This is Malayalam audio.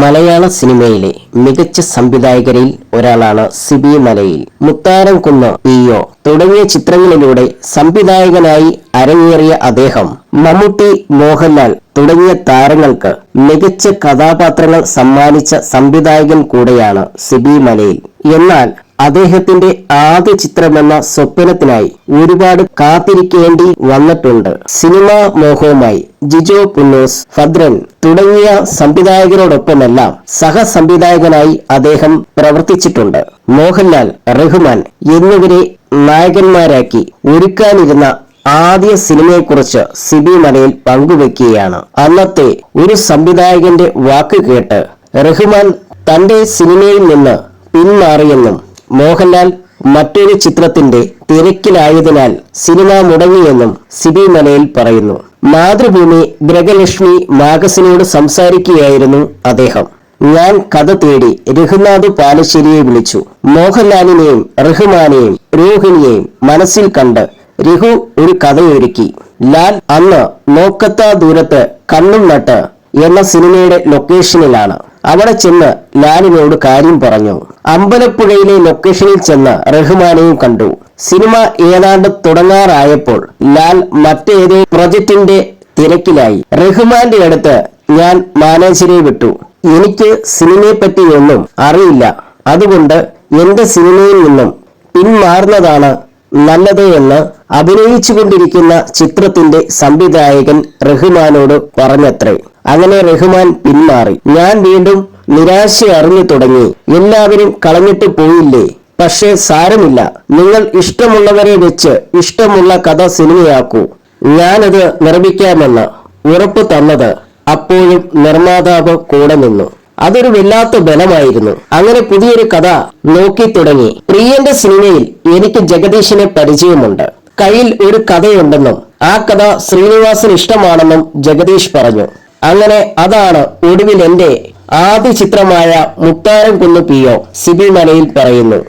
മലയാള സിനിമയിലെ മികച്ച സംവിധായകരിൽ ഒരാളാണ് സിബി മലയിൽ. മുത്താരം കുന്ന് പി ഒ. തുടങ്ങിയ ചിത്രങ്ങളിലൂടെ സംവിധായകനായി അരങ്ങേറിയ അദ്ദേഹം മമ്മൂട്ടി മോഹൻലാൽ തുടങ്ങിയ താരങ്ങൾക്ക് മികച്ച കഥാപാത്രങ്ങൾ സമ്മാനിച്ച സംവിധായകൻ കൂടെയാണ് സിബി മലയിൽ. എന്നാൽ അദ്ദേഹത്തിന്റെ ആദ്യ ചിത്രമെന്ന സ്വപ്നത്തിനായി ഒരുപാട് കാത്തിരിക്കേണ്ടി വന്നിട്ടുണ്ട്. സിനിമ മോഹവുമായി ജിജോ പുന്നോസ് ഭദ്രൻ തുടങ്ങിയ സംവിധായകരോടൊപ്പമെല്ലാം സഹസംവിധായകനായി അദ്ദേഹം പ്രവർത്തിച്ചിട്ടുണ്ട്. മോഹൻലാൽ റഹ്മാൻ എന്നിവരെ നായകന്മാരാക്കി ഒരുക്കാനിരുന്ന ആദ്യ സിനിമയെക്കുറിച്ച് സിബി മലയിൽ പങ്കുവെക്കുകയാണ്. അന്നത്തെ ഒരു സംവിധായകന്റെ വാക്ക് കേട്ട് റഹ്മാൻ തന്റെ സിനിമയിൽ നിന്ന് പിന്മാറിയെന്നും മോഹൻലാൽ മറ്റൊരു ചിത്രത്തിന്റെ തിരക്കിലായതിനാൽ സിനിമ മുടങ്ങിയെന്നും സിബി മലയിൽ പറയുന്നു. മാതൃഭൂമി ഗ്രഹലക്ഷ്മി മാഗസിനോട് സംസാരിക്കുകയായിരുന്നു അദ്ദേഹം. ഞാൻ കഥ തേടി രഘുനാഥ് പാലശ്ശേരിയെ വിളിച്ചു. മോഹൻലാലിനെയും റഹ്മാനെയും രോഹിണിയെയും മനസ്സിൽ കണ്ട് രഘു ഒരു കഥയൊരുക്കി. ലാൽ അന്ന് നോക്കത്താ ദൂരത്ത് കണ്ണും നട്ട് എന്ന സിനിമയുടെ ലൊക്കേഷനിലാണ്. അവിടെ ചെന്ന് ലാലിനോട് കാര്യം പറഞ്ഞു. അമ്പലപ്പുഴയിലെ ലൊക്കേഷനിൽ ചെന്ന് റഹ്മാനെയും കണ്ടു. സിനിമ ഏതാണ്ട് തുടങ്ങാറായപ്പോൾ ലാൽ മറ്റേതേ പ്രൊജക്ടിന്റെ തിരക്കിലായി. റഹ്മാന്റെ അടുത്ത് ഞാൻ മാനേജരെ വിട്ടു. എനിക്ക് സിനിമയെപ്പറ്റി ഒന്നും അറിയില്ല. അതുകൊണ്ട് എന്റെ സിനിമയിൽ നിന്നും പിന്മാറുന്നതാണ് നല്ലത് എന്ന് അഭിനയിച്ചുകൊണ്ടിരിക്കുന്ന ചിത്രത്തിന്റെ സംവിധായകൻ റഹ്മാനോട് പറഞ്ഞത്രേ. അങ്ങനെ റഹ്മാൻ പിന്മാറി. ഞാൻ വീണ്ടും നിരാശ അറിഞ്ഞു തുടങ്ങി. എല്ലാവരും കളഞ്ഞിട്ട് പോയില്ലേ? പക്ഷേ സാരമില്ല. നിങ്ങൾ ഇഷ്ടമുള്ളവരെ വെച്ച് ഇഷ്ടമുള്ള കഥ സിനിമയാക്കൂ. ഞാനത് നിർമ്മിക്കാമെന്ന് ഉറപ്പ് തന്നത് അപ്പോഴും നിർമ്മാതാവ് കൂടെ നിന്നു. അതൊരു വല്ലാത്ത ബലമായിരുന്നു. അങ്ങനെ പുതിയൊരു കഥ നോക്കി തുടങ്ങി. പ്രിയന്റെ സിനിമയിൽ എനിക്ക് ജഗദീഷിനെ പരിചയമുണ്ട്. കയ്യിൽ ഒരു കഥയുണ്ടെന്നും ആ കഥ ശ്രീനിവാസൻ ഇഷ്ടമാണെന്നും ജഗദീഷ് പറഞ്ഞു. അങ്ങനെ അതാണ് ഒടുവിൽ എന്റെ ആദ്യ ചിത്രമായ മുത്താരം കുന്നു പി ഒ സിബി മലയിൽ പറയുന്നു.